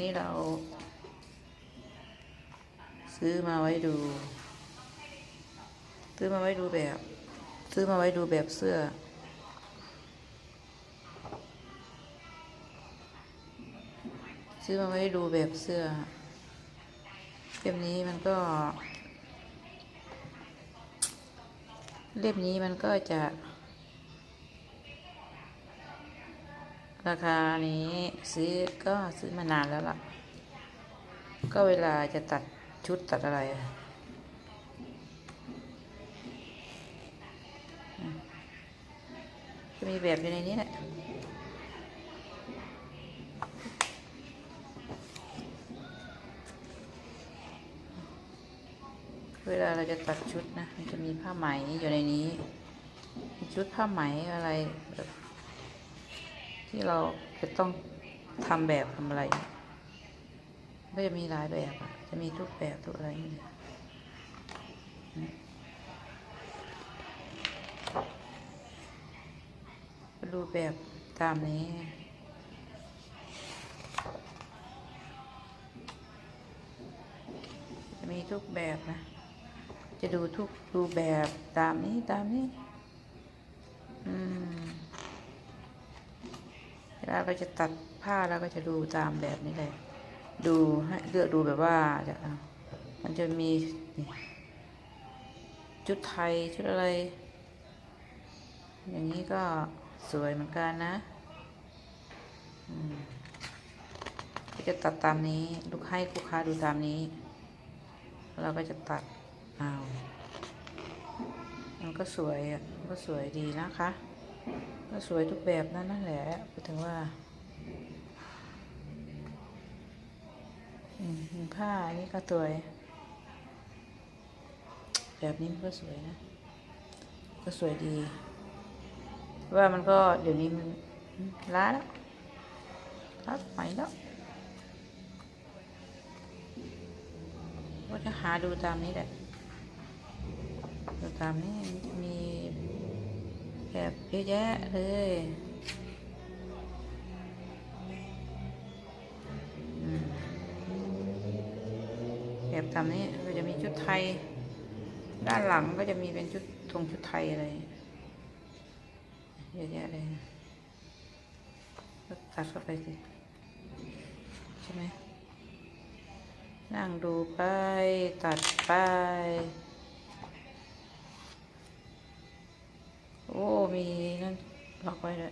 นี้เรา ซื้อมาไว้ดู ซื้อมาไว้ดูแบบ ซื้อมาไว้ดูแบบเสื้อ ซื้อมาไว้ดูแบบเสื้อเล่มนี้มันก็ เล่มนี้มันก็จะ ราคานี้ซื้อก็ซื้อมานานแล้วล่ะ ก็เวลาจะตัดชุดตัดอะไรจะมีแบบอยู่ในนี้แหละเวลาเราจะตัดชุดนะ มันจะมีผ้าไหมอยู่ในนี้ ชุดผ้าไหมอะไรแบบ ที่เราจะต้องทำแบบทำอะไรก็จะมีหลายแบบอะจะมีทุกแบบทุกอะไรนี่เลยก็ดูแบบตามนี้จะมีทุกแบบนะ จะดูทุกดูแบบตามนี้ตามนี้ เวลาเราจะตัดผ้าเราก็จะดูตามแบบนี้เลย ดูให้เลือกดูแบบว่าจะมันจะมีชุดไทยชุดอะไร อย่างนี้ก็สวยเหมือนกันนะก็จะตัดตามนี้ ลูกให้ลูกค้าดูตามนี้ เราก็จะตัดเอามันก็สวยอะมันก็สวยดีนะคะ ก็สวยทุกแบบนั่นนั่นแหละพูดถึงว่าผ้าอันนี้ก็สวย แบบนี้มันก็สวยนะ ก็สวยดี ว่ามันก็เดี๋ยวนี้มันล้าแล้วล้าใหม่แล้วก็จะหาดูตามนี้แหละดูตามนี้มี แบบเยอะแยะเลยแบบตามนี้ก็จะมีชุดไทย ด้านหลังก็จะมีเป็นชุดทงชุดไทยอะไรเยอะแยะเลยตัดเข้าไปสิใช่ไหมนั่งดูไป ตัดไป โอ้